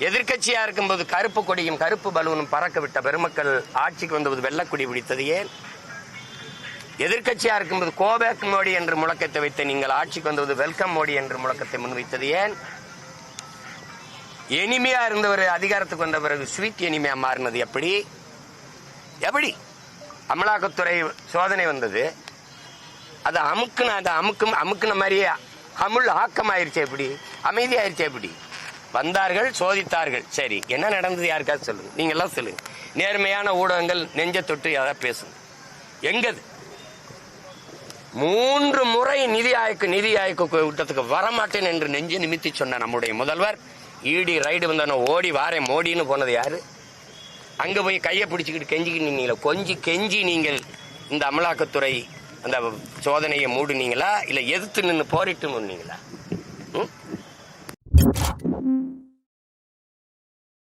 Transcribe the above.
எதிர்கட்சியா இருக்கும்போது கருப்பு கொடியும் கருப்பு பலூனும் பறக்க விட்ட பெருமக்கள் ஆட்சிக்கு வந்தபோது வெள்ளக்கொடி பிடித்தது ஏன்? எதிர்கட்சியா இருக்கும்போது கோபேக் மோடி என்று முழக்கத்தை வைத்த நீங்கள் ஆட்சிக்கு வந்தபோது வெல்கம் மோடி என்று முழக்கத்தை முன்வைத்தது ஏன்? எளிமையா இருந்தவர் அதிகாரத்துக்கு வந்த பிறகு ஸ்வீட் எளிமையா மாறினது எப்படி? எப்படி? அமலாக்கத்துறை சோதனை வந்தது. அது அமுக்குன அதை அமுக்கும் அமுக்குன மாதிரியே அமுல் ஆக்கமாயிருச்சு எப்படி? அமைதியாயிருச்சு எப்படி? வந்தார்கள் சோதித்தார்கள். சரி என்ன நடந்தது யாருக்காவது சொல்லுங்க. நீங்க எல்லாம் சொல்லுங்க. நேர்மையான ஊடகங்கள் நெஞ்ச தொட்டு எதாவது பேசுங்க. எங்கது? மூன்று முறை நிதி ஆயக்கு நிதி ஆயக்கு கூட்டத்துக்கு வரமாட்டேன் என்று நெஞ்சு நிமித்தி சொன்ன நம்முடைய முதல்வர் ஈடி ரைடு வந்தவன ஓடி வாரே மோடின்னு போனது யாரு? அங்க போய் கையை பிடிச்சிக்கிட்டு கெஞ்சிக்கிட்டு நின்னீங்களா கொஞ்சி கெஞ்சி நீங்கள் இந்த அமலாக்கத்துறை அந்த சோதனையை மூடுனீங்களா? இல்லை எதிர்த்து நின்று போரிட்டு நின்னீங்களா